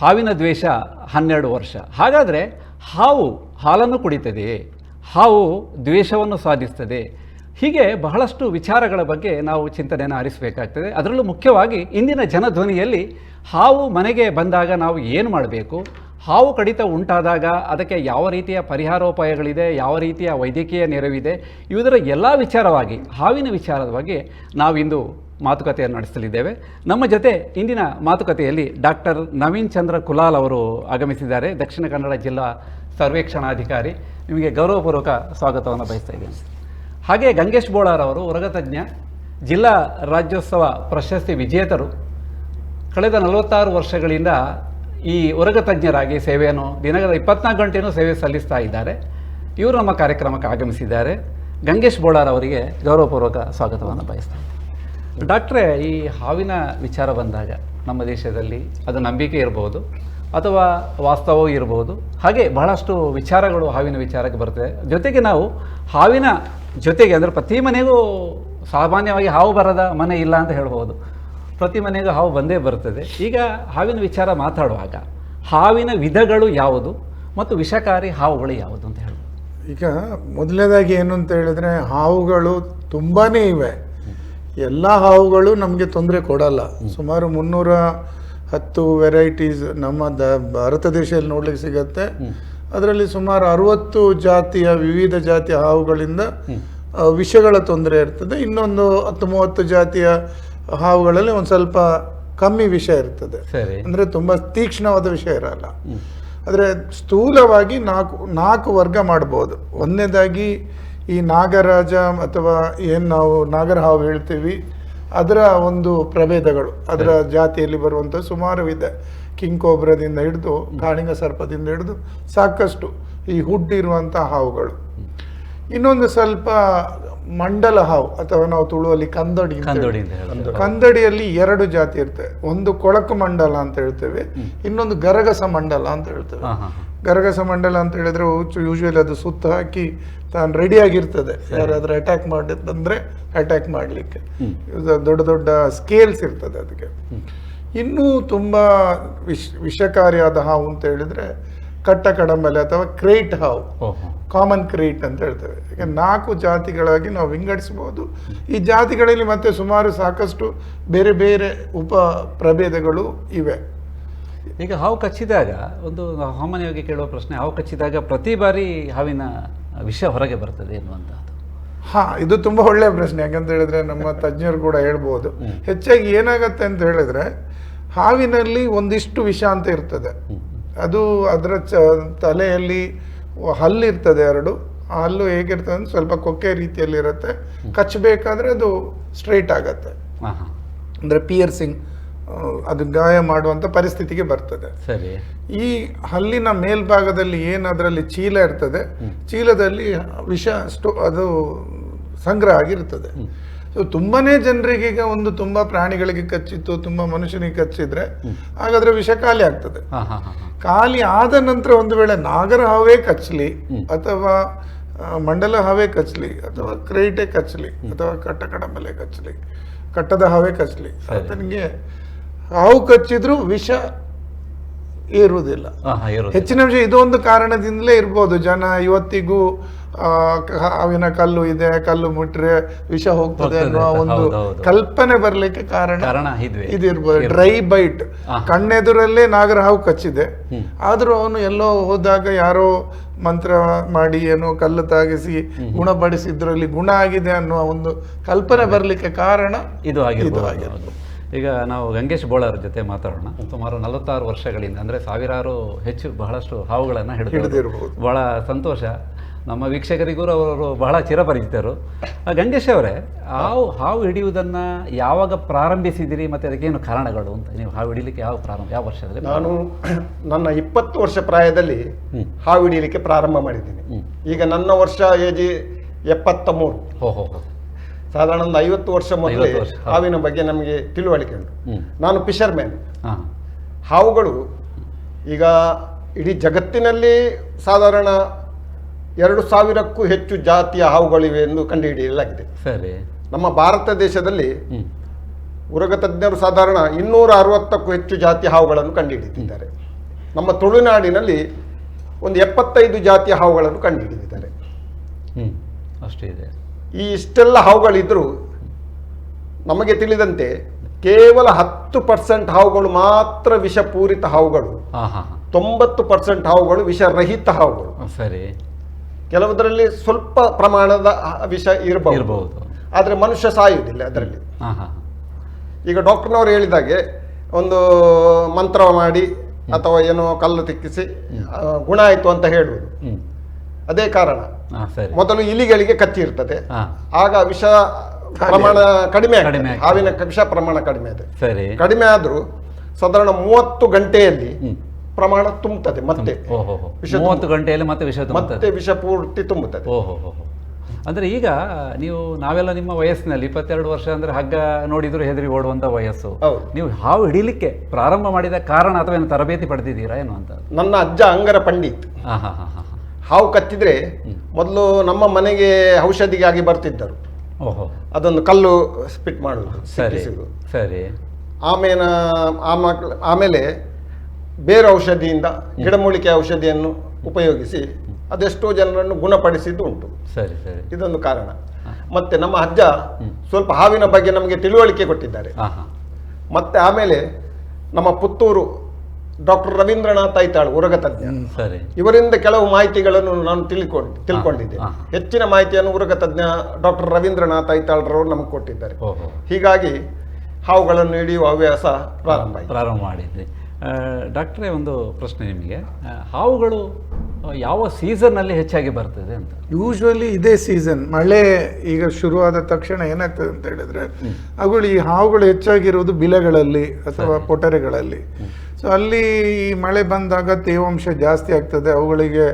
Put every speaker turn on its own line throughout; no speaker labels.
ಹಾವಿನ ದ್ವೇಷ ಹನ್ನೆರಡು ವರ್ಷ. ಹಾಗಾದರೆ ಹಾವು ಹಾಲನ್ನು ಕುಡಿತದೆಯೇ ಹಾವು ದ್ವೇಷವನ್ನು ಸಾಧಿಸ್ತದೆ. ಹೀಗೆ ಬಹಳಷ್ಟು ವಿಚಾರಗಳ ಬಗ್ಗೆ ನಾವು ಚಿಂತನೆಯನ್ನು ಆರಿಸಬೇಕಾಗ್ತದೆ. ಅದರಲ್ಲೂ ಮುಖ್ಯವಾಗಿ ಇಂದಿನ ಜನಧ್ವನಿಯಲ್ಲಿ ಹಾವು ಮನೆಗೆ ಬಂದಾಗ ನಾವು ಏನು ಮಾಡಬೇಕು? ಹಾವು ಕಡಿತ ಉಂಟಾದಾಗ ಅದಕ್ಕೆ ಯಾವ ರೀತಿಯ ಪರಿಹಾರೋಪಾಯಗಳಿದೆ, ಯಾವ ರೀತಿಯ ವೈದ್ಯಕೀಯ ನೆರವಿದೆ, ಇವುದರ ಎಲ್ಲ ವಿಚಾರವಾಗಿ, ಹಾವಿನ ವಿಚಾರದ ಬಗ್ಗೆ ನಾವಿಂದು ಮಾತುಕತೆಯನ್ನು ನಡೆಸಲಿದ್ದೇವೆ. ನಮ್ಮ ಜೊತೆ ಇಂದಿನ ಮಾತುಕತೆಯಲ್ಲಿ ಡಾಕ್ಟರ್ ನವೀನ್ ಚಂದ್ರ ಕುಲಾಲ್ ಅವರು ಆಗಮಿಸಿದ್ದಾರೆ, ದಕ್ಷಿಣ ಕನ್ನಡ ಜಿಲ್ಲಾ ಸರ್ವೇಕ್ಷಣಾಧಿಕಾರಿ. ನಿಮಗೆ ಗೌರವಪೂರ್ವಕ ಸ್ವಾಗತವನ್ನು ಬಯಸ್ತಾ ಇದ್ದೇನೆ. ಹಾಗೆ ಗಂಗೇಶ್ ಬೋಳಾರ್ ಅವರು ಉರಗತಜ್ಞ ಜಿಲ್ಲಾ ರಾಜ್ಯೋತ್ಸವ ಪ್ರಶಸ್ತಿ ವಿಜೇತರು. ಕಳೆದ ನಲವತ್ತಾರು ವರ್ಷಗಳಿಂದ ಈ ಉರಗ ತಜ್ಞರಾಗಿ ಸೇವೆಯನ್ನು ದಿನಗಳ ಇಪ್ಪತ್ನಾಲ್ಕು ಗಂಟೆಯೂ ಸೇವೆ ಸಲ್ಲಿಸ್ತಾ ಇದ್ದಾರೆ. ಇವರು ನಮ್ಮ ಕಾರ್ಯಕ್ರಮಕ್ಕೆ ಆಗಮಿಸಿದ್ದಾರೆ. ಗಂಗೇಶ್ ಬೋಳಾರ್ ಅವರಿಗೆ ಗೌರವಪೂರ್ವಕ ಸ್ವಾಗತವನ್ನು ಬಯಸ್ತಾರೆ ಡಾಕ್ಟ್ರೇ, ಈ ಹಾವಿನ ವಿಚಾರ ಬಂದಾಗ ನಮ್ಮ ದೇಶದಲ್ಲಿ ಅದು ನಂಬಿಕೆ ಇರ್ಬೋದು ಅಥವಾ ವಾಸ್ತವವೂ ಇರ್ಬೋದು. ಹಾಗೆ ಬಹಳಷ್ಟು ವಿಚಾರಗಳು ಹಾವಿನ ವಿಚಾರಕ್ಕೆ ಬರ್ತದೆ. ಜೊತೆಗೆ ನಾವು ಹಾವಿನ ಜೊತೆಗೆ ಅಂದರೆ ಪ್ರತಿ ಮನೆಗೂ ಸಾಮಾನ್ಯವಾಗಿ ಹಾವು ಬರದ ಮನೆ ಇಲ್ಲ ಅಂತ ಹೇಳ್ಬೋದು. ಪ್ರತಿ ಮನೆಗೂ ಹಾವು ಬಂದೇ ಬರ್ತದೆ ಈಗ ಹಾವಿನ ವಿಚಾರ ಮಾತಾಡುವಾಗ ಹಾವಿನ ವಿಧಗಳು ಯಾವುದು ಮತ್ತು ವಿಷಕಾರಿ ಹಾವುಗಳು ಯಾವುದು ಅಂತ ಹೇಳಿ.
ಈಗ ಮೊದಲನೇದಾಗಿ ಏನು ಅಂತ ಹೇಳಿದ್ರೆ ಹಾವುಗಳು ತುಂಬಾ ಇವೆ. ಎಲ್ಲ ಹಾವುಗಳು ನಮಗೆ ತೊಂದರೆ ಕೊಡಲ್ಲ. ಸುಮಾರು ಮುನ್ನೂರ ಹತ್ತು ವೆರೈಟೀಸ್ ನಮ್ಮ ದ ಭಾರತ ದೇಶದಲ್ಲಿ ನೋಡ್ಲಿಕ್ಕೆ ಸಿಗತ್ತೆ. ಅದರಲ್ಲಿ ಸುಮಾರು ಅರವತ್ತು ಜಾತಿಯ ವಿವಿಧ ಜಾತಿಯ ಹಾವುಗಳಿಂದ ವಿಷಗಳ ತೊಂದರೆ ಇರ್ತದೆ. ಇನ್ನೊಂದು ಹತ್ತು ಮೂವತ್ತು ಜಾತಿಯ ಹಾವುಗಳಲ್ಲಿ ಒಂದು ಸ್ವಲ್ಪ ಕಮ್ಮಿ ವಿಷಯ ಇರ್ತದೆ. ಅಂದರೆ ತುಂಬ ತೀಕ್ಷ್ಣವಾದ ವಿಷಯ ಇರಲ್ಲ. ಆದರೆ ಸ್ಥೂಲವಾಗಿ ನಾಲ್ಕು ನಾಲ್ಕು ವರ್ಗ ಮಾಡ್ಬೋದು. ಒಂದನೇದಾಗಿ ಈ ನಾಗರಾಜ ಅಥವಾ ಏನು ನಾವು ನಾಗರ ಹಾವು ಹೇಳ್ತೀವಿ ಅದರ ಒಂದು ಪ್ರಭೇದಗಳು ಅದರ ಜಾತಿಯಲ್ಲಿ ಬರುವಂಥ ಸುಮಾರು ಇದೆ ಕಿಂಗ್ ಕೋಬ್ರದಿಂದ ಹಿಡಿದು ಕಾಳಿಂಗ ಸರ್ಪದಿಂದ ಹಿಡಿದು ಸಾಕಷ್ಟು ಈ ಹುಡ್ ಇರುವಂಥ ಹಾವುಗಳು ಇನ್ನೊಂದು ಸ್ವಲ್ಪ ಮಂಡಲ ಹಾವು ಅಥವಾ ನಾವು ತುಳುವಲ್ಲಿ ಕಂದಡಿ
ಕಂದಡಿ
ಕಂದಡಿಯಲ್ಲಿ ಎರಡು ಜಾತಿ ಇರ್ತವೆ ಒಂದು ಕೊಳಕು ಮಂಡಲ ಅಂತ ಹೇಳ್ತೇವೆ ಇನ್ನೊಂದು ಗರಗಸ ಮಂಡಲ ಅಂತ ಹೇಳ್ತೇವೆ. ಗರಗಸ ಮಂಡಲ ಅಂತ ಹೇಳಿದ್ರೆ ಯೂಶುವಲಿ ಅದು ಸುತ್ತ ಹಾಕಿ ತಾನು ರೆಡಿ ಆಗಿರ್ತದೆ. ಯಾರಾದ್ರೂ ಅಟ್ಯಾಕ್ ಮಾಡಿದ್ರೆ ಅಟ್ಯಾಕ್ ಮಾಡಲಿಕ್ಕೆ. ದೊಡ್ಡ ದೊಡ್ಡ ಸ್ಕೇಲ್ಸ್ ಇರ್ತದೆ ಅದಕ್ಕೆ. ಇನ್ನೂ ತುಂಬಾ ವಿಷ ವಿಷಕಾರಿಯಾದ ಹಾವು ಅಂತ ಹೇಳಿದ್ರೆ ಕಟ್ಟ ಕಡಂಬಲೆ ಅಥವಾ ಕ್ರೇಟ್ ಹಾವು.
ಓಹೋ.
ಕಾಮನ್ ಕ್ರೇಟ್ ಅಂತ ಹೇಳ್ತೇವೆ. ಈಗ ನಾಲ್ಕು ಜಾತಿಗಳಾಗಿ ನಾವು ವಿಂಗಡಿಸಬಹುದು. ಈ ಜಾತಿಗಳಲ್ಲಿ ಮತ್ತೆ ಸುಮಾರು ಸಾಕಷ್ಟು ಬೇರೆ ಬೇರೆ ಉಪ ಪ್ರಭೇದಗಳು ಇವೆ.
ಈಗ ಹಾವು ಕಚ್ಚಿದಾಗ ಒಂದು ಸಾಮಾನ್ಯವಾಗಿ ಕೇಳುವ ಪ್ರಶ್ನೆ ಹಾವು ಕಚ್ಚಿದಾಗ ಪ್ರತಿ ಬಾರಿ ಹಾವಿನ ವಿಷ ಹೊರಗೆ ಬರ್ತದೆ ಎನ್ನುವಂಥದ್ದು
ಹಾ ಇದು ತುಂಬಾ ಒಳ್ಳೆಯ ಪ್ರಶ್ನೆ. ಯಾಕಂತ ಹೇಳಿದ್ರೆ ನಮ್ಮ ತಜ್ಞರು ಕೂಡ ಹೇಳ್ಬೋದು. ಹೆಚ್ಚಾಗಿ ಏನಾಗತ್ತೆ ಅಂತ ಹೇಳಿದ್ರೆ ಹಾವಿನಲ್ಲಿ ಒಂದಿಷ್ಟು ವಿಷ ಅಂತ ಇರ್ತದೆ. ಅದು ಅದರ ಚ ತಲೆಯಲ್ಲಿ ಹಲ್ಲಿರ್ತದೆ ಎರಡು. ಆ ಹಲ್ಲು ಹೇಗಿರ್ತದೆ ಅಂದ್ರೆ ಸ್ವಲ್ಪ ಕೊಕ್ಕೆ ರೀತಿಯಲ್ಲಿ ಇರುತ್ತೆ. ಕಚ್ಚಬೇಕಾದ್ರೆ ಅದು ಸ್ಟ್ರೈಟ್ ಆಗತ್ತೆ. ಅಂದರೆ ಪಿಯರ್ಸಿಂಗ್ ಅದು ಗಾಯ ಮಾಡುವಂತ ಪರಿಸ್ಥಿತಿಗೆ ಬರ್ತದೆ.
ಸರಿ.
ಈ ಹಲ್ಲಿನ ಮೇಲ್ಭಾಗದಲ್ಲಿ ಏನು ಅದರಲ್ಲಿ ಚೀಲ ಇರ್ತದೆ ಚೀಲದಲ್ಲಿ ವಿಷ ಸ್ಟೋ ಅದು ಸಂಗ್ರಹ ಆಗಿರ್ತದೆ. ಸೊ ತುಂಬಾನೇ ಜನರಿಗೆ ಈಗ ಒಂದು ತುಂಬಾ ಪ್ರಾಣಿಗಳಿಗೆ ಕಚ್ಚಿತ್ತು ತುಂಬಾ ಮನುಷ್ಯನಿಗೆ ಕಚ್ಚಿದ್ರೆ ಹಾಗಾದ್ರೆ ವಿಷ ಖಾಲಿ ಆಗ್ತದೆ. ಖಾಲಿ ಆದ ನಂತರ ಒಂದು ವೇಳೆ ನಾಗರ ಹಾವೇ ಕಚ್ಚಲಿ ಅಥವಾ ಮಂಡಲ ಹಾವೇ ಕಚ್ಚಲಿ ಅಥವಾ ಕ್ರೈಟೆ ಕಚ್ಚಲಿ ಅಥವಾ ಕಟ್ಟ ಕಡಂಬಲೆ ಕಚ್ಚಲಿ ಕಟ್ಟದ ಹಾವೇ ಕಚ್ಚಲಿ ಆತನಿಗೆ ಹಾವು ಕಚ್ಚಿದ್ರು ವಿಷ ಏರುವುದಿಲ್ಲ.
ಹಾಂ
ಹೆಚ್ಚಿನ ವಿಷಯ ಇದೊಂದು ಕಾರಣದಿಂದಲೇ ಇರ್ಬೋದು. ಜನ ಇವತ್ತಿಗೂ ಹಾವಿನ ಕಲ್ಲು ಇದೆ ಕಲ್ಲು ಮುಟ್ರೆ ವಿಷ ಹೋಗ್ತದೆ
ಅನ್ನೋ
ಅನ್ನುವ ಒಂದು. ಕಲ್ಪನೆ ಬರ್ಲಿಕ್ಕೆ ಕಾರಣ ಇದಿರ್ಬೋದು. ಡ್ರೈ ಬೈಟ್ ಕಣ್ಣೆದುರಲ್ಲೇ ನಾಗರ ಹಾವು ಕಚ್ಚಿದೆ. ಆದ್ರೂ ಅವನು ಎಲ್ಲೋ ಹೋದಾಗ ಯಾರೋ ಮಂತ್ರ ಮಾಡಿ ಏನೋ ಕಲ್ಲು ತಾಗಿಸಿ ಗುಣಪಡಿಸಿದ್ರಲ್ಲಿ ಗುಣ ಆಗಿದೆ ಅನ್ನುವ ಒಂದು ಕಲ್ಪನೆ ಬರ್ಲಿಕ್ಕೆ ಕಾರಣ
ಇದು ಆಗಿರ್ಬೋದು.
ಆಗಿರ್ಬೋದು.
ಈಗ ನಾವು ಗಂಗೇಶ್ ಬೋಳರ್ ಜೊತೆ ಮಾತಾಡೋಣ. ಸುಮಾರು ನಲವತ್ತಾರು ವರ್ಷಗಳಿಂದ ಅಂದರೆ ಸಾವಿರಾರು ಹೆಚ್ಚು ಬಹಳಷ್ಟು ಹಾವುಗಳನ್ನು
ಹಿಡಿದಿರಬಹುದು.
ಬಹಳ ಸಂತೋಷ. ನಮ್ಮ ವೀಕ್ಷಕರಿಗೂ ಅವರು ಬಹಳ ಚಿರಪರಿಚಿತರು. ಗಂಗೇಶ್ ಅವರೇ ಹಾವು ಹಾವು ಹಿಡಿಯುವುದನ್ನು ಯಾವಾಗ ಪ್ರಾರಂಭಿಸಿದಿರಿ ಮತ್ತು ಅದಕ್ಕೇನು ಕಾರಣಗಳು ಅಂತ? ನೀವು ಹಾವು ಹಿಡಿಲಿಕ್ಕೆ ಯಾವ ಪ್ರಾರಂಭ ಯಾವ ವರ್ಷದಲ್ಲಿ?
ನಾನು ನನ್ನ ಇಪ್ಪತ್ತು ವರ್ಷ ಪ್ರಾಯದಲ್ಲಿ ಹಾವು ಹಿಡಿಯಲಿಕ್ಕೆ ಪ್ರಾರಂಭ ಮಾಡಿದ್ದೀನಿ. ಈಗ ನನ್ನ ವರ್ಷ ಏಜಿ ಎಪ್ಪತ್ತ ಮೂರು ಸಾಧಾರಣ ಒಂದು ಐವತ್ತು ವರ್ಷ ಮೊದಲೇ
50 ವರ್ಷ, ಹೌದು.
ಹಾವಿನ ಬಗ್ಗೆ ನಮಗೆ ತಿಳುವಳಿಕೆ ಉಂಟು. ನಾನು ಫಿಶರ್
ಮ್ಯಾನ್
ಹಾವುಗಳು ಈಗ ಇಡೀ ಜಗತ್ತಿನಲ್ಲಿ ಸಾಧಾರಣ ಎರಡು ಸಾವಿರಕ್ಕೂ ಹೆಚ್ಚು ಜಾತಿಯ ಹಾವುಗಳಿವೆ ಎಂದು ಕಂಡುಹಿಡಿಯಲಾಗಿದೆ.
ಸರಿ.
ನಮ್ಮ ಭಾರತ ದೇಶದಲ್ಲಿ ಉರಗ ತಜ್ಞರು ಸಾಧಾರಣ ಇನ್ನೂರ ಅರವತ್ತಕ್ಕೂ ಹೆಚ್ಚು ಜಾತಿಯ ಹಾವುಗಳನ್ನು ಕಂಡುಹಿಡಿದಿದ್ದಾರೆ. ನಮ್ಮ ತುಳುನಾಡಿನಲ್ಲಿ ಒಂದು ಎಪ್ಪತ್ತೈದು ಜಾತಿಯ ಹಾವುಗಳನ್ನು ಕಂಡುಹಿಡಿದಿದ್ದಾರೆ.
ಹ್ಞೂ ಅಷ್ಟೇ ಇದೆ.
ಈ ಇಷ್ಟೆಲ್ಲ ಹಾವುಗಳಿದ್ದರೂ ನಮಗೆ ತಿಳಿದಂತೆ ಕೇವಲ ಹತ್ತು ಪರ್ಸೆಂಟ್ ಹಾವುಗಳು ಮಾತ್ರ ವಿಷಪೂರಿತ ಹಾವುಗಳು. ತೊಂಬತ್ತು ಪರ್ಸೆಂಟ್ ಹಾವುಗಳು ವಿಷರಹಿತ ಹಾವುಗಳು.
ಸರಿ.
ಕೆಲವುದರಲ್ಲಿ ಸ್ವಲ್ಪ ಪ್ರಮಾಣದ ವಿಷ ಇರಬಹುದು. ಆದರೆ ಮನುಷ್ಯ ಸಾಯುವುದಿಲ್ಲ ಅದರಲ್ಲಿ. ಈಗ ಡಾಕ್ಟರ್ನವರು ಹೇಳಿದಾಗೆ ಒಂದು ಮಂತ್ರ ಮಾಡಿ ಅಥವಾ ಏನೋ ಕಲ್ಲು ತಿಕ್ಕಿಸಿ ಗುಣ ಆಯಿತು ಅಂತ ಹೇಳುವುದು. ಅದೇ ಕಾರಣ. ಮೊದಲು ಇಲಿಗಳಿಗೆ ಕತ್ತಿ ಇರ್ತದೆ. ಆಗ ವಿಷ ಪ್ರಮಾಣ ಕಡಿಮೆ ಆಗ್ತದೆ. ಹಾವಿನ ವಿಷ ಪ್ರಮಾಣ ಕಡಿಮೆ ಇದೆ ಕಡಿಮೆ ಆದರೂ ಸಾಧಾರಣ ಮೂವತ್ತು ಗಂಟೆಯಲ್ಲಿ ಪ್ರಮಾಣ ತುಂಬುತ್ತದೆ ಮತ್ತೆ ವಿಷ
ಮೂವತ್ತು ಗಂಟೆಯಲ್ಲಿ ಮತ್ತೆ ವಿಷ
ಮತ್ತೆ ವಿಷ ಪೂರ್ತಿ ತುಂಬುತ್ತದೆ.
ಓಹೋ ಅಂದರೆ ಈಗ ನೀವು ನಾವೆಲ್ಲ ನಿಮ್ಮ ವಯಸ್ಸಿನಲ್ಲಿ ಇಪ್ಪತ್ತೆರಡು ವರ್ಷ ಅಂದ್ರೆ ಹಗ್ಗ ನೋಡಿದ್ರು ಹೆದರಿ ಓಡುವಂತ ವಯಸ್ಸು. ನೀವು ಹಾವು ಹಿಡಿಲಿಕ್ಕೆ ಪ್ರಾರಂಭ ಮಾಡಿದ ಕಾರಣ ಅಥವಾ ಏನು ತರಬೇತಿ ಪಡೆದಿದ್ದೀರಾ ಏನು ಅಂತ?
ನನ್ನ ಅಜ್ಜ ಅಂಗರ ಪಂಡಿತ್.
ಹಾಂ ಹಾಂ ಹಾಂ ಹಾಂ
ಹಾವು
ಕತ್ತಿದ್ರೆ
ಮೊದಲು ನಮ್ಮ ಮನೆಗೆ ಔಷಧಿಗಾಗಿ ಬರ್ತಿದ್ದರು.
ಓಹೋ.
ಅದೊಂದು ಕಲ್ಲು ಸ್ಪಿಟ್ ಮಾಡುವುದು
ಸರಿ. ಸರಿ.
ಆಮೇಲೆ ಮಕ್ಳು ಆಮೇಲೆ ಬೇರೆ ಔಷಧಿಯಿಂದ ಗಿಡಮೂಲಿಕೆ ಔಷಧಿಯನ್ನು ಉಪಯೋಗಿಸಿ ಅದೆಷ್ಟೋ ಜನರನ್ನು ಗುಣಪಡಿಸಿದ್ದು ಉಂಟು.
ಸರಿ ಸರಿ.
ಇದೊಂದು ಕಾರಣ. ಮತ್ತೆ ನಮ್ಮ ಅಜ್ಜ ಸ್ವಲ್ಪ ಹಾವಿನ ಬಗ್ಗೆ ನಮಗೆ ತಿಳುವಳಿಕೆ ಕೊಟ್ಟಿದ್ದಾರೆ. ಮತ್ತೆ ಆಮೇಲೆ ನಮ್ಮ ಪುತ್ತೂರು ಡಾಕ್ಟರ್ ರವೀಂದ್ರನಾಥ್ ಐತಾಳ್ ಉರಗ ತಜ್ಞ.
ಸರಿ.
ಇವರಿಂದ ಕೆಲವು ಮಾಹಿತಿಗಳನ್ನು ನಾನು ತಿಳ್ಕೊಂಡು ತಿಳ್ಕೊಂಡಿದ್ದೆ. ಹೆಚ್ಚಿನ ಮಾಹಿತಿಯನ್ನು ಉರಗ ತಜ್ಞ ಡಾಕ್ಟರ್ ರವೀಂದ್ರನಾಥ್ ಐತಾಳ್ರವರು ನಮಗೆ ಕೊಟ್ಟಿದ್ದಾರೆ. ಹೀಗಾಗಿ ಹಾವುಗಳನ್ನು ಹಿಡಿಯುವ ಹವ್ಯಾಸ ಪ್ರಾರಂಭ
ಪ್ರಾರಂಭ ಮಾಡಿದ್ರಿ. ಆ, ಡಾಕ್ಟ್ರೇ ಒಂದು ಪ್ರಶ್ನೆ ನಿಮಗೆ. ಹಾವುಗಳು ಯಾವ ಸೀಸನ್ನಲ್ಲಿ ಹೆಚ್ಚಾಗಿ ಬರ್ತದೆ ಅಂತ?
ಯೂಶ್ವಲಿ ಇದೇ ಸೀಸನ್. ಮಳೆ ಈಗ ಶುರುವಾದ ತಕ್ಷಣ ಏನಾಗ್ತದೆ ಅಂತ ಹೇಳಿದ್ರೆ ಅವುಗಳು ಈ ಹಾವುಗಳು ಹೆಚ್ಚಾಗಿರುವುದು ಬಿಲೆಗಳಲ್ಲಿ ಅಥವಾ ಪೊಟರೆಗಳಲ್ಲಿ. ಸೊ ಅಲ್ಲಿ ಈ ಮಳೆ ಬಂದಾಗ ತೇವಾಂಶ ಜಾಸ್ತಿ ಆಗ್ತದೆ ಅವುಗಳಿಗೆ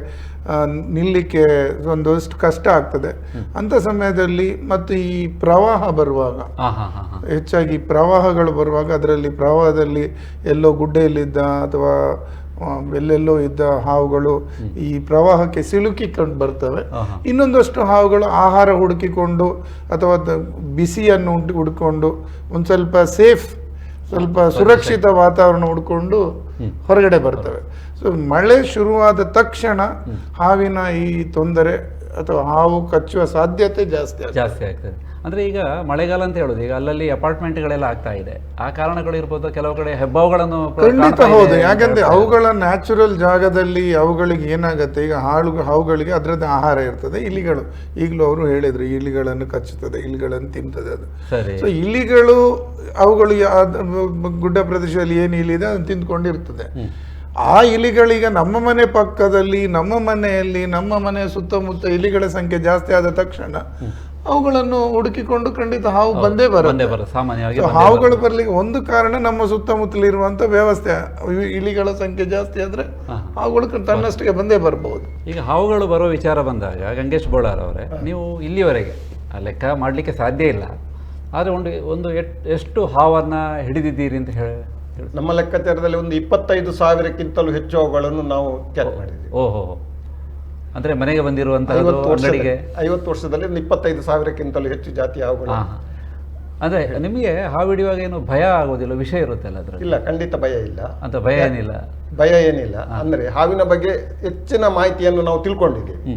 ನಿಲ್ಲಿಕ್ಕೆ ಒಂದಷ್ಟು ಕಷ್ಟ ಆಗ್ತದೆ. ಅಂಥ ಸಮಯದಲ್ಲಿ ಮತ್ತು ಈ ಪ್ರವಾಹ ಬರುವಾಗ ಹೆಚ್ಚಾಗಿ ಪ್ರವಾಹಗಳು ಬರುವಾಗ ಅದರಲ್ಲಿ ಪ್ರವಾಹದಲ್ಲಿ ಎಲ್ಲೋ ಗುಡ್ಡೆಯಲ್ಲಿದ್ದ ಅಥವಾ ಎಲ್ಲೆಲ್ಲೋ ಇದ್ದ ಹಾವುಗಳು ಈ ಪ್ರವಾಹಕ್ಕೆ ಸಿಲುಕಿಕೊಂಡು ಬರ್ತವೆ. ಇನ್ನೊಂದಷ್ಟು ಹಾವುಗಳು ಆಹಾರ ಹುಡುಕಿಕೊಂಡು ಅಥವಾ ಬಿಸಿಯನ್ನು ಹುಡ್- ಹುಡ್ಕೊಂಡು ಒಂದು ಸ್ವಲ್ಪ ಸೇಫ್ ಸ್ವಲ್ಪ ಸುರಕ್ಷಿತ ವಾತಾವರಣ ಉಡ್ಕೊಂಡು ಹೊರಗಡೆ ಬರ್ತವೆ. ಸೊ ಮಳೆ ಶುರುವಾದ ತಕ್ಷಣ ಹಾವಿನ ಈ ತೊಂದರೆ ಅಥವಾ ಹಾವು ಕಚ್ಚುವ ಸಾಧ್ಯತೆ ಜಾಸ್ತಿ
ಜಾಸ್ತಿ ಆಗ್ತದೆ. ಅಂದ್ರೆ ಈಗ ಮಳೆಗಾಲ ಅಂತ ಹೇಳೋದು ಈಗ ಅಲ್ಲಲ್ಲಿ ಅಪಾರ್ಟ್ಮೆಂಟ್ಗಳೆಲ್ಲ ಆಗ್ತಾ ಇದೆ. ಆ ಕಾರಣಗಳು ಇರ್ಬೋದು ಕೆಲವು ಕಡೆ ಹೆಬ್ಬಾವುಗಳನ್ನು
ಖಂಡಿತ ಹೌದು. ಯಾಕಂದ್ರೆ ಅವುಗಳ ನ್ಯಾಚುರಲ್ ಜಾಗದಲ್ಲಿ ಅವುಗಳಿಗೆ ಏನಾಗುತ್ತೆ? ಈಗ ಹಾಳು ಹಾವುಗಳಿಗೆ ಅದರದ್ದು ಆಹಾರ ಇರ್ತದೆ. ಇಲಿಗಳು ಈಗಲೂ ಅವರು ಹೇಳಿದ್ರು ಇಲಿಗಳನ್ನು ಕಚ್ಚುತ್ತದೆ ಇಲಿಗಳನ್ನು ತಿಂತದೆ ಅದು. ಸೊ ಇಲಿಗಳು ಅವುಗಳು ಗುಡ್ಡ ಪ್ರದೇಶದಲ್ಲಿ ಏನು ಇಲಿದೆ ಅದನ್ನು ತಿಂದ್ಕೊಂಡಿರ್ತದೆ. ಆ ಇಲಿಗಳೀಗ ನಮ್ಮ ಮನೆ ಪಕ್ಕದಲ್ಲಿ ನಮ್ಮ ಮನೆಯಲ್ಲಿ ನಮ್ಮ ಮನೆಯ ಸುತ್ತಮುತ್ತ ಇಲಿಗಳ ಸಂಖ್ಯೆ ಜಾಸ್ತಿ ಆದ ತಕ್ಷಣ ಅವುಗಳನ್ನು ಹುಡುಕಿಕೊಂಡು ಖಂಡಿತ ಹಾವು ಬಂದೇ ಬರುತ್ತೆ.
ಸಾಮಾನ್ಯವಾಗಿ
ಹಾವುಗಳು ಬರ್ಲಿಕ್ಕೆ ಒಂದು ಕಾರಣ ನಮ್ಮ ಸುತ್ತಮುತ್ತಲಿರುವಂತ ವ್ಯವಸ್ಥೆ. ಇಲಿಗಳ ಸಂಖ್ಯೆ ಜಾಸ್ತಿ ಆದ್ರೆ ಹಾವುಗಳು ತನ್ನಷ್ಟಕ್ಕೆ ಬಂದೇ ಬರಬಹುದು
ಈಗ ಹಾವುಗಳು ಬರೋ ವಿಚಾರ ಬಂದಾಗ ಗಂಗೇಶ್ ಬೋಳಾರ್ ಅವರೇ ನೀವು ಇಲ್ಲಿವರೆಗೆ ಆ ಲೆಕ್ಕ ಮಾಡಲಿಕ್ಕೆ ಸಾಧ್ಯ ಇಲ್ಲ. ಆದರೆ ಒಂದು ಒಂದು ಎಷ್ಟು ಹಾವನ್ನು ಹಿಡಿದಿದ್ದೀರಿ ಅಂತ ಹೇಳಿ.
ನಮ್ಮ ಲೆಕ್ಕಾಚಾರದಲ್ಲಿ ಒಂದು ಇಪ್ಪತ್ತೈದು ಸಾವಿರಕ್ಕಿಂತಲೂ ಹೆಚ್ಚು ಅವುಗಳನ್ನು ನಾವು ಕ್ಯಾಚ್ ಮಾಡಿದ್ದೀವಿ.
ಓಹೋ ಅಂದರೆ ಮನೆಗೆ ಬಂದಿರುವಂಥ
ಐವತ್ತು ವರ್ಷದಲ್ಲಿ ಐವತ್ತು ವರ್ಷದಲ್ಲಿ ಒಂದು ಇಪ್ಪತ್ತೈದು ಸಾವಿರಕ್ಕಿಂತಲೂ ಹೆಚ್ಚು ಜಾತಿ ಹಾವುಗಳು.
ಅಂದರೆ ನಿಮಗೆ ಹಾವು ಹಿಡಿಯುವಾಗ ಏನು ಭಯ ಆಗೋದಿಲ್ಲ ವಿಷಯ ಇರುತ್ತಲ್ಲ ಅದರಲ್ಲಿ?
ಇಲ್ಲ ಖಂಡಿತ ಭಯ ಇಲ್ಲ.
ಅಂತ ಭಯ ಏನಿಲ್ಲ?
ಭಯ ಏನಿಲ್ಲ. ಅಂದರೆ ಹಾವಿನ ಬಗ್ಗೆ ಹೆಚ್ಚಿನ ಮಾಹಿತಿಯನ್ನು ನಾವು ತಿಳ್ಕೊಂಡಿದ್ದೀವಿ.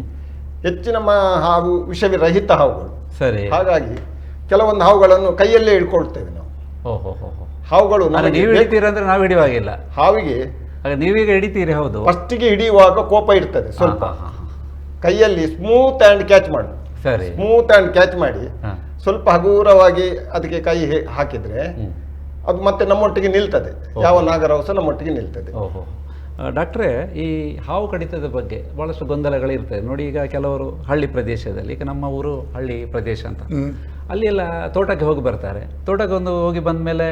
ಹೆಚ್ಚಿನ ಮಾ ಹಾವು ವಿಷವಿರಹಿತ ಹಾವುಗಳು.
ಸರಿ.
ಹಾಗಾಗಿ ಕೆಲವೊಂದು ಹಾವುಗಳನ್ನು ಕೈಯಲ್ಲೇ ಇಳ್ಕೊಳ್ತೇವೆ ನಾವು. ಹಾವುಗಳು
ನೀವು
ಬೇಕು-
ಹಿಡಿತೀರ ನಾವು ಹಿಡಿಯುವಾಗಿಲ್ಲ.
ಹಾವಿಗೆ
ಆಗ ನೀವೀಗ ಹಿಡಿತೀರಿ ಹೌದು.
ಫಸ್ಟಿಗೆ ಹಿಡಿಯುವಾಗ ಕೋಪ ಇರ್ತದೆ ಸ್ವಲ್ಪ. ಕೈಯಲ್ಲಿ ಸ್ಮೂತ್ ಆ್ಯಂಡ್ ಕ್ಯಾಚ್ ಮಾಡಿ.
ಸರಿ.
ಸ್ಮೂತ್ ಆ್ಯಂಡ್ ಕ್ಯಾಚ್ ಮಾಡಿ. ಸ್ವಲ್ಪ ಹಗುರವಾಗಿ ಅದಕ್ಕೆ ಕೈ ಹಾಕಿದ್ರೆ ಅದು ಮತ್ತೆ ನಮ್ಮೊಟ್ಟಿಗೆ ನಿಲ್ತದೆ. ಯಾವ ನಾಗರಾವು ಸಹ ನಮ್ಮೊಟ್ಟಿಗೆ ನಿಲ್ತದೆ.
ಓಹೋ. ಡಾಕ್ಟ್ರೇ ಈ ಹಾವು ಕಡಿತದ ಬಗ್ಗೆ ಭಾಳಷ್ಟು ಗೊಂದಲಗಳಿರ್ತದೆ. ನೋಡಿ ಈಗ ಕೆಲವರು ಹಳ್ಳಿ ಪ್ರದೇಶದಲ್ಲಿ ಈಗ ನಮ್ಮ ಊರು ಹಳ್ಳಿ ಪ್ರದೇಶ ಅಂತ. ಅಲ್ಲಿ ಎಲ್ಲ ತೋಟಕ್ಕೆ ಹೋಗಿ ಬರ್ತಾರೆ. ತೋಟಕ್ಕೆ ಒಂದು ಹೋಗಿ ಬಂದ ಮೇಲೆ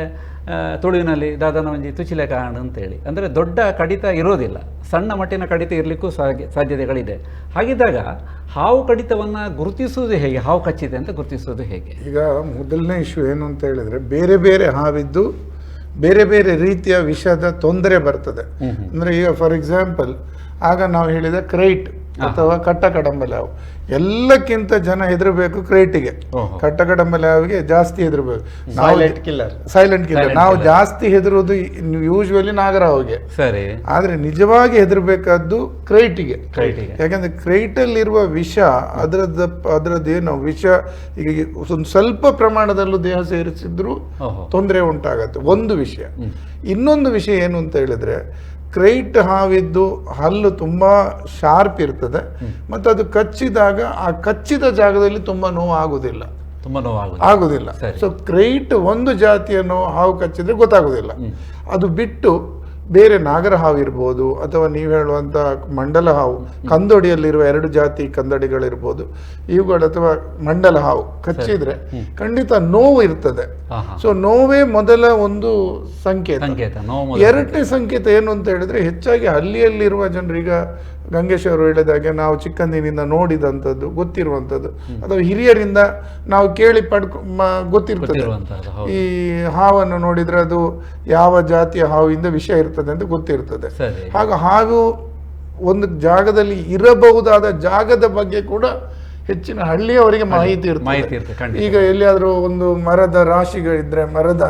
ತುಳುವಿನಲ್ಲಿ ದಾದನ ಒಂಜಿ ತುಚಿಲೆ ಕಾಣ ಅಂತೇಳಿ. ಅಂದರೆ ದೊಡ್ಡ ಕಡಿತ ಇರೋದಿಲ್ಲ. ಸಣ್ಣ ಮಟ್ಟಿನ ಕಡಿತ ಇರಲಿಕ್ಕೂ ಸಾಧ್ಯ ಸಾಧ್ಯತೆಗಳಿದೆ. ಹಾಗಿದ್ದಾಗ ಹಾವು ಕಡಿತವನ್ನು ಗುರುತಿಸುವುದು ಹೇಗೆ? ಹಾವು ಕಚ್ಚಿದೆ ಅಂತ ಗುರುತಿಸುವುದು ಹೇಗೆ?
ಈಗ ಮೊದಲನೇ ಇಶ್ಯೂ ಏನು ಅಂತ ಹೇಳಿದ್ರೆ ಬೇರೆ ಬೇರೆ ಹಾವಿದ್ದು ಬೇರೆ ಬೇರೆ ರೀತಿಯ ವಿಷದ ತೊಂದರೆ ಬರ್ತದೆ. ಅಂದರೆ ಈಗ ಫಾರ್ ಎಕ್ಸಾಂಪಲ್ ಆಗ ನಾವು ಹೇಳಿದ ಕ್ರೈಟ್ ಅಥವಾ ಕಟ್ಟ ಹಾವು ಎಲ್ಲಕ್ಕಿಂತ ಜನ ಹೆದರಬೇಕು ಕ್ರೇಟಿಗೆ. ಕಟ್ಟ ಕಡಂಬಲಾವಿಗೆ ಜಾಸ್ತಿ ಹೆದರಬೇಕು.
ಸೈಲೆಂಟ್ ಕಿಲ್ಲರ್
ಸೈಲೆಂಟ್ ಕಿಲ್ಲರ್ ನಾವು. ಜಾಸ್ತಿ ಹೆದರುವುದು ಯೂಶ್ವಲಿ ನಾಗರಾವ್ಗೆ
ಸರಿ.
ಆದ್ರೆ ನಿಜವಾಗಿ ಹೆದರ್ಬೇಕಾದ್ದು ಕ್ರೈಟಿಗೆ. ಯಾಕಂದ್ರೆ ಕ್ರೈಟಲ್ಲಿ ಇರುವ ವಿಷ ಅದರದ ಅದರದ್ದೇನು ವಿಷ ಈಗ ಒಂದು ಸ್ವಲ್ಪ ಪ್ರಮಾಣದಲ್ಲೂ ದೇಹ ಸೇರಿಸಿದ್ರು ತೊಂದರೆ ಉಂಟಾಗತ್ತೆ. ಒಂದು ವಿಷಯ. ಇನ್ನೊಂದು ವಿಷಯ ಏನು ಅಂತ ಹೇಳಿದ್ರೆ ಕ್ರೈಟ್ ಹಾವಿದ್ದು ಹಲ್ಲು ತುಂಬ ಶಾರ್ಪ್ ಇರ್ತದೆ. ಮತ್ತು ಅದು ಕಚ್ಚಿದಾಗ ಆ ಕಚ್ಚಿದ ಜಾಗದಲ್ಲಿ ತುಂಬ ನೋವು ಆಗುದಿಲ್ಲ
ತುಂಬ ನೋವು
ಆಗುದಿಲ್ಲ.
ಸರಿ.
ಸೊ ಕ್ರೈಟ್ ಒಂದು ಜಾತಿಯ ನೋವು ಹಾವು ಕಚ್ಚಿದ್ರೆ ಗೊತ್ತಾಗುದಿಲ್ಲ. ಅದು ಬಿಟ್ಟು ಬೇರೆ ನಾಗರ ಹಾವಿರ್ಬೋದು ಅಥವಾ ನೀವು ಹೇಳುವಂಥ ಮಂಡಲ ಹಾವು ಕಂದೊಡಿಯಲ್ಲಿರುವ ಎರಡು ಜಾತಿ ಕಂದಡಿಗಳಿರ್ಬೋದು ಇವುಗಳು ಅಥವಾ ಮಂಡಲ ಹಾವು ಕಚ್ಚಿದ್ರೆ ಖಂಡಿತ ನೋವು ಇರ್ತದೆ. ಸೊ ನೋವೇ ಮೊದಲ ಒಂದು ಸಂಕೇತ. ಎರಡನೇ ಸಂಕೇತ. ಏನು ಅಂತ ಹೇಳಿದ್ರೆ ಹೆಚ್ಚಾಗಿ ಹಳ್ಳಿಯಲ್ಲಿರುವ ಜನರು ಈಗ ಗಂಗೇಶ್ ಅವರು ಹೇಳಿದಾಗೆ ನಾವು ಚಿಕ್ಕಂದಿನಿಂದ ನೋಡಿದಂಥದ್ದು ಗೊತ್ತಿರುವಂಥದ್ದು. ಅಥವಾ ಹಿರಿಯರಿಂದ ನಾವು ಕೇಳಿ ಪಡ್ಕೊ ಗೊತ್ತಿರ್ತದೆ. ಈ ಹಾವನ್ನು ನೋಡಿದ್ರೆ ಅದು ಯಾವ ಜಾತಿಯ ಹಾವಿಂದ ವಿಷಯ ಇರ್ತದೆ. ಅಂತ ಗೊತ್ತಿರ್ತದೆ. ಹಾಗೂ ಹಾಗೂ ಒಂದು ಜಾಗದಲ್ಲಿ ಇರಬಹುದಾದ ಜಾಗದ ಬಗ್ಗೆ ಕೂಡ ಹೆಚ್ಚಿನ ಹಳ್ಳಿಯವರಿಗೆ ಮಾಹಿತಿ
ಮಾಹಿತಿ
ಇರ್ತದೆ
ಇರ್ತದೆ,
ಈಗ ಎಲ್ಲಿಯಾದ್ರೂ ಒಂದು ಮರದ ರಾಶಿಗಳಿದ್ರೆ ಮರದ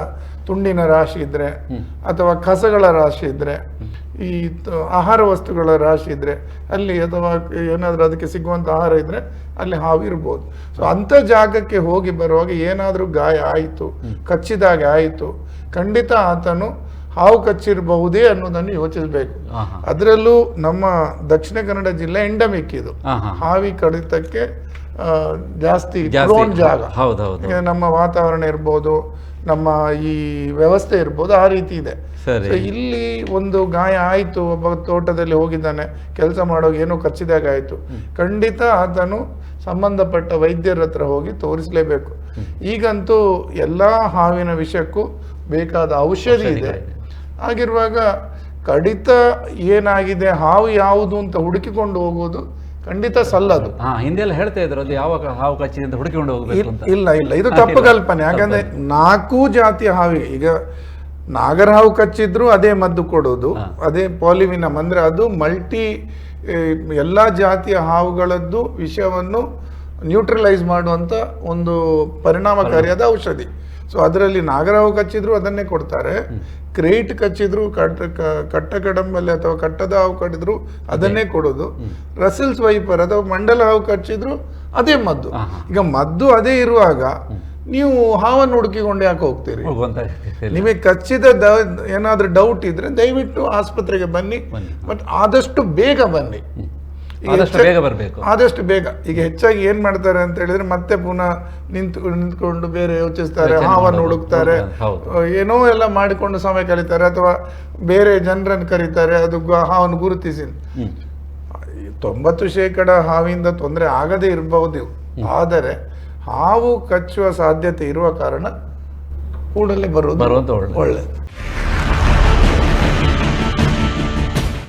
ತುಂಡಿನ ರಾಶಿ ಇದ್ರೆ ಅಥವಾ ಕಸಗಳ ರಾಶಿ ಇದ್ರೆ ಈ ಆಹಾರ ವಸ್ತುಗಳ ರಾಶಿ ಇದ್ರೆ ಅಲ್ಲಿ ಅಥವಾ ಏನಾದ್ರೂ ಅದಕ್ಕೆ ಸಿಗುವಂತ ಆಹಾರ ಇದ್ರೆ ಅಲ್ಲಿ ಹಾವು ಇರ್ಬೋದು. ಸೊ ಅಂತ ಜಾಗಕ್ಕೆ ಹೋಗಿ ಬರುವಾಗ ಏನಾದ್ರೂ ಗಾಯ ಆಯಿತು ಕಚ್ಚಿದಾಗ ಆಯಿತು ಖಂಡಿತ ಆತನು ಹಾವು ಕಚ್ಚಿರಬಹುದೇ ಅನ್ನೋದನ್ನು ಯೋಚಿಸಬೇಕು. ಅದರಲ್ಲೂ ನಮ್ಮ ದಕ್ಷಿಣ ಕನ್ನಡ ಜಿಲ್ಲೆ ಎಂಡಮಿಕ್ ಇದು. ಹಾವಿ ಕಡಿತಕ್ಕೆ ಜಾಸ್ತಿ ಪ್ರೋನ್ ಜಾಗ. ನಮ್ಮ ವಾತಾವರಣ ಇರ್ಬೋದು ನಮ್ಮ ಈ ವ್ಯವಸ್ಥೆ ಇರ್ಬೋದು ಆ ರೀತಿ ಇದೆ. ಇಲ್ಲಿ ಒಂದು ಗಾಯ ಆಯಿತು ಒಬ್ಬ ತೋಟದಲ್ಲಿ ಹೋಗಿದ್ದಾನೆ ಕೆಲಸ ಮಾಡೋ ಏನೋ ಕಚ್ಚಿದಾಗ ಆಯಿತು. ಖಂಡಿತ ಆತನು ಸಂಬಂಧಪಟ್ಟ ವೈದ್ಯರ ಹತ್ರ ಹೋಗಿ ತೋರಿಸಲೇಬೇಕು. ಈಗಂತೂ ಎಲ್ಲಾ ಹಾವಿನ ವಿಷಕ್ಕೂ ಬೇಕಾದ ಔಷಧಿ ಇದೆ. ಹಾಗಿರುವಾಗ ಕಡಿತ ಏನಾಗಿದೆ ಹಾವು ಯಾವುದು ಅಂತ ಹುಡುಕಿಕೊಂಡು ಹೋಗೋದು ಖಂಡಿತ ಸಲ್ಲದು.
ಹಾ ಹಿಂದೆಲ್ಲ ಹೇಳ್ತಾ ಇದ್ರು ಅದು ಯಾವಾಗ ಹಾವು ಕಚ್ಚಿದೆ ಅಂತ ಹುಡುಕಿಕೊಂಡು ಹೋಗಬೇಕು ಅಂತ.
ಇಲ್ಲ ಇಲ್ಲ ಇದು ತಪ್ಪು ಕಲ್ಪನೆ. ಯಾಕಂದ್ರೆ ನಾಲ್ಕು ಜಾತಿಯ ಹಾವಿಗೆ ಈಗ ನಾಗರ ಹಾವು ಕಚ್ಚಿದ್ರು ಅದೇ ಮದ್ದು ಕೊಡೋದು ಅದೇ ಪಾಲಿವಿನ ಅಂದ್ರೆ ಅದು ಮಲ್ಟಿ ಎಲ್ಲ ಜಾತಿಯ ಹಾವುಗಳದ್ದು ವಿಷಯವನ್ನು ನ್ಯೂಟ್ರಲೈಸ್ ಮಾಡುವಂತ ಒಂದು ಪರಿಣಾಮಕಾರಿಯಾದ ಔಷಧಿ. ಸೊ ಅದರಲ್ಲಿ ನಾಗರಾವ್ ಕಚ್ಚಿದ್ರು ಅದನ್ನೇ ಕೊಡ್ತಾರೆ. ಕ್ರೇಟ್ ಕಚ್ಚಿದ್ರು ಕಟ್ಟ ಕಟ್ಟ ಕಡಂಬಲ್ಲಿ ಅಥವಾ ಕಟ್ಟದ ಹಾವು ಕಟ್ಟಿದ್ರು ಅದನ್ನೇ ಕೊಡೋದು. ರಸಲ್ಸ್ ವೈಪರ್ ಅಥವಾ ಮಂಡಲ ಹಾವು ಕಚ್ಚಿದ್ರು ಅದೇ ಮದ್ದು. ಈಗ ಮದ್ದು ಅದೇ ಇರುವಾಗ ನೀವು ಹಾವನ್ನು ಹುಡುಕಿಕೊಂಡು ಯಾಕೆ ಹೋಗ್ತೀರಿ? ನಿಮಗೆ ಕಚ್ಚಿದ ದ- ಏನಾದ್ರೂ ಡೌಟ್ ಇದ್ರೆ ದಯವಿಟ್ಟು ಆಸ್ಪತ್ರೆಗೆ ಬನ್ನಿ. ಬಟ್ ಆದಷ್ಟು ಬೇಗ ಬನ್ನಿ.
ಆದಷ್ಟು ಬೇಗ ಬರಬೇಕು.
ಆದಷ್ಟು ಬೇಗ. ಈಗ ಹೆಚ್ಚಾಗಿ ಏನ್ ಮಾಡ್ತಾರೆ ಅಂತ ಹೇಳಿದ್ರೆ ಮತ್ತೆ ಪುನಃ ನಿಂತು ನಿಂತ್ಕೊಂಡು ಬೇರೆ ಯೋಚಿಸ್ತಾರೆ ಹಾವನ್ನು. ಹುಡುಕ್ತಾರೆ. ಏನೋ ಎಲ್ಲ ಮಾಡಿಕೊಂಡು ಸಮಯ ಕಳೀತಾರೆ ಅಥವಾ ಬೇರೆ ಜನರನ್ನು ಕರೀತಾರೆ ಅದು ಹಾವನ್ನು ಗುರುತಿಸಿ. ತೊಂಬತ್ತು ಶೇಕಡ ಹಾವಿಂದ ತೊಂದರೆ ಆಗದೇ ಇರಬಹುದು ಆದರೆ ಹಾವು ಕಚ್ಚುವ ಸಾಧ್ಯತೆ ಇರುವ ಕಾರಣ ಕೂಡಲೇ ಬರುವುದು ಒಳ್ಳೆಯದು